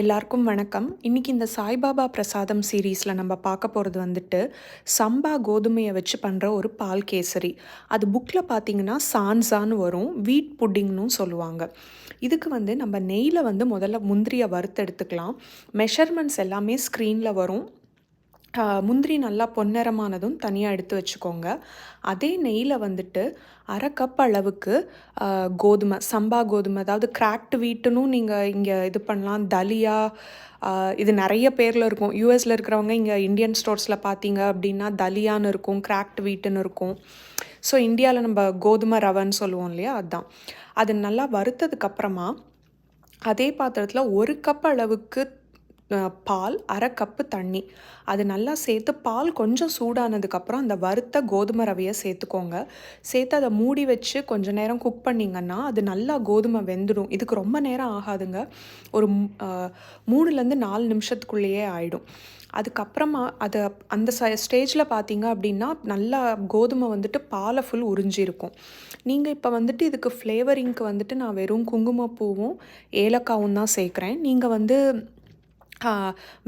எல்லாருக்கும் வணக்கம். இன்றைக்கி இந்த சாய்பாபா பிரசாதம் சீரீஸில் நம்ம பார்க்க போகிறது வந்துட்டு சம்பா கோதுமையை வச்சு பண்ணுற ஒரு பால் கேசரி. அது புக்கில் பார்த்தீங்கன்னா சான்சான்னு வரும் வீட் புட்டிங்னும் சொல்லுவாங்க. இதுக்கு வந்து நம்ம நெய்யில் வந்து முதல்ல முந்திரியை வறுத்தெடுத்துக்கலாம் மெஷர்மெண்ட்ஸ் எல்லாமே ஸ்க்ரீனில் வரும். முந்திரி நல்லா பொன்னிறமானதும் தனியாக எடுத்து வச்சுக்கோங்க. அதே நெய்யில் வந்துட்டு அரை கப் அளவுக்கு கோதுமை சம்பா கோதுமை அதாவது கிராக்டு வீட்டுனும் நீங்கள் இங்கே இது பண்ணலாம். தலியா இது நிறைய பேரில் இருக்கும். யூஎஸில் இருக்கிறவங்க இங்கே இந்தியன் ஸ்டோர்ஸில் பார்த்தீங்க அப்படின்னா தலியான்னு இருக்கும் கிராக்டு வீட்டுன்னு இருக்கும். ஸோ இந்தியாவில் நம்ம கோதுமை ரவைன்னு சொல்லுவோம் இல்லையா? அதுதான் அது நல்லா வறுத்ததுக்கப்புறமா அதே பாத்திரத்தில் ஒரு கப் அளவுக்கு பால் அரை கப்பு தண்ணி. அது நல்லா சேர்த்து பால் கொஞ்சம் சூடானதுக்கப்புறம் அந்த வறுத்த கோதுமை ரவையை சேர்த்துக்கோங்க. சேர்த்து அதை மூடி வச்சு கொஞ்சம் நேரம் குக் பண்ணிங்கன்னா அது நல்லா கோதுமை வெந்துடும். இதுக்கு ரொம்ப நேரம் ஆகாதுங்க. ஒரு மூணுலேருந்து நாலு நிமிஷத்துக்குள்ளேயே ஆகிடும் அதுக்கப்புறமா அது அந்த ச ஸ்டேஜில் பார்த்தீங்க அப்படின்னா நல்லா கோதுமை வந்துட்டு பாலை ஃபுல் உறிஞ்சிருக்கும். நீங்கள் இப்போ வந்துட்டு இதுக்கு ஃப்ளேவரிங்க்கு வந்துட்டு நான் வெறும் குங்குமப்பூவும் ஏலக்காவும் தான் சேர்க்குறேன். நீங்கள் வந்து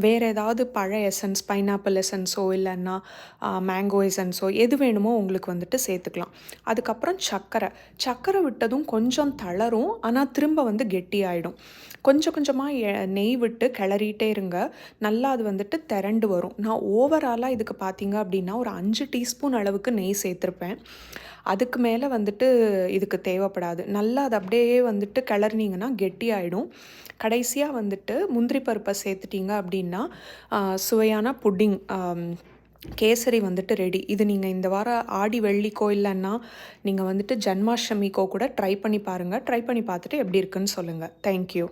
வேறு ஏதாவது பழ எசன்ஸ் பைனாப்பிள் எசன்ஸோ இல்லைன்னா மேங்கோ எசன்ஸோ எது வேணுமோ உங்களுக்கு வந்துட்டு சேர்த்துக்கலாம். அதுக்கப்புறம் சர்க்கரை சர்க்கரை விட்டதும் கொஞ்சம் தளரும் ஆனால் திரும்ப வந்து கெட்டியாயிடும். கொஞ்சம் கொஞ்சமாக நெய் விட்டு கிளறிட்டே இருங்க. நல்லா அது வந்துட்டு திரண்டு வரும். நான் ஓவராலாக இதுக்கு பார்த்தீங்க அப்படின்னா ஒரு அஞ்சு டீஸ்பூன் அளவுக்கு நெய் சேர்த்துருப்பேன். அதுக்கு மேலே வந்துட்டு இதுக்கு தேவைப்படாது. நல்லா அது அப்படியே வந்துட்டு கிளறினீங்கன்னா கெட்டியாயிடும். கடைசியாக வந்துட்டு முந்திரி பருப்பை சேர்த்துட்டீங்க அப்படின்னா சுவையான புட்டிங் கேசரி வந்துட்டு ரெடி இது நீங்கள் இந்த வாரம் ஆடி வெள்ளிக்கோ இல்லைன்னா நீங்கள் வந்துட்டு ஜன்மாஷ்டமிக்கோ கூட ட்ரை பண்ணி பாருங்கள் ட்ரை பண்ணி பார்த்துட்டு எப்படி இருக்குன்னு சொல்லுங்கள் தேங்க்யூ